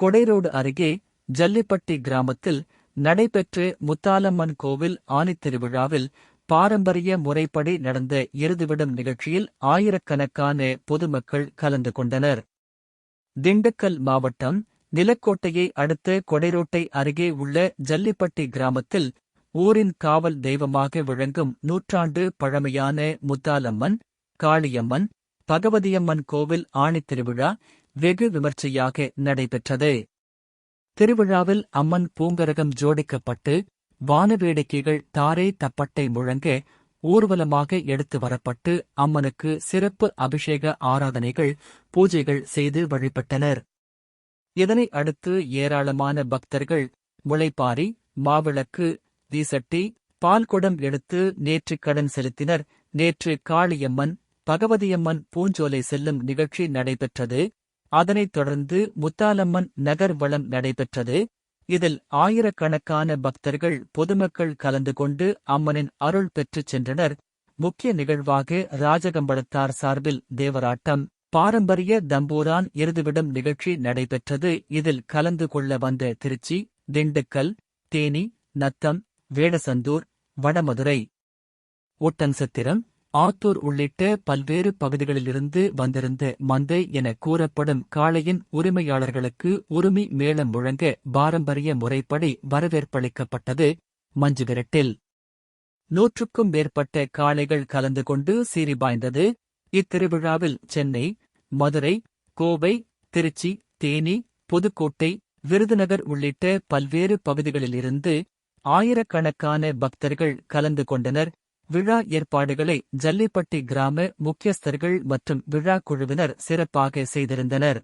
கொடைரோடு அருகே ஜல்லிப்பட்டி கிராமத்தில் நடைபெற்ற முத்தாலம்மன் கோவில் ஆனித் திருவிழாவில் பாரம்பரிய முறைப்படி நடந்த இறுதிவிடும் நிகழ்ச்சியில் ஆயிரக்கணக்கான பொதுமக்கள் கலந்து கொண்டனர். திண்டுக்கல் மாவட்டம் நிலக்கோட்டையை அடுத்த கொடைரோட்டை அருகே உள்ள ஜல்லிப்பட்டி கிராமத்தில் ஊரின் காவல் தெய்வமாக விளங்கும் நூற்றாண்டு பழமையான முத்தாலம்மன் காளியம்மன் பகவதியம்மன் கோவில் ஆணித்திருவிழா வெகு விமர்சையாக நடைபெற்றது. திருவிழாவில் அம்மன் பூங்கரகம் ஜோடிக்கப்பட்டு வானவேடிக்கைகள் தாரே தப்பட்டை முழங்க ஊர்வலமாக எடுத்து வரப்பட்டு அம்மனுக்கு சிறப்பு அபிஷேக ஆராதனைகள் பூஜைகள் செய்து வழிபட்டனர். இதனை அடுத்து ஏராளமான பக்தர்கள் முளைப்பாரி மாவிளக்கு தீசட்டி பால்குடம் எடுத்து நேற்று கடன் செலுத்தினர். நேற்று காளியம்மன் பகவதியம்மன் பூஞ்சோலை செல்லும் நிகழ்ச்சி நடைபெற்றது. அதனைத் தொடர்ந்து முத்தாலம்மன் நகர் வளம் நடைபெற்றது. இதில் ஆயிரக்கணக்கான பக்தர்கள் பொதுமக்கள் கலந்து கொண்டு அம்மனின் அருள் பெற்றுச் சென்றனர். முக்கிய நிகழ்வாக ராஜகம்பளத்தார் சார்பில் தேவராட்டம் பாரம்பரிய தம்பூரான் இறுதிவிடும் நிகழ்ச்சி நடைபெற்றது. இதில் கலந்து கொள்ள வந்த திருச்சி திண்டுக்கல் தேனி நத்தம் வேடசந்தூர் வடமதுரை. ஒட்டன்சத்திரம் ஆத்தூர் உள்ளிட்ட பல்வேறு பகுதிகளிலிருந்து வந்திருந்த மந்தை என கூறப்படும் காளையின் உரிமையாளர்களுக்கு உரிமை மேளம் முழங்க பாரம்பரிய முறைப்படி வரவேற்பளிக்கப்பட்டது மஞ்சு விரட்டில் நூற்றுக்கும் மேற்பட்ட காளைகள் கலந்து கொண்டு சீறிபாய்ந்தது. இத்திருவிழாவில் சென்னை மதுரை கோவை திருச்சி தேனி புதுக்கோட்டை விருதுநகர் உள்ளிட்ட பல்வேறு பகுதிகளிலிருந்து ஆயிரக்கணக்கான பக்தர்கள் கலந்து கொண்டனர். விழா ஏற்பாடுகளை ஜல்லிப்பட்டி கிராம முக்கியஸ்தர்கள் மற்றும் விழா குழுவினர் சிறப்பாக செய்திருந்தனர்.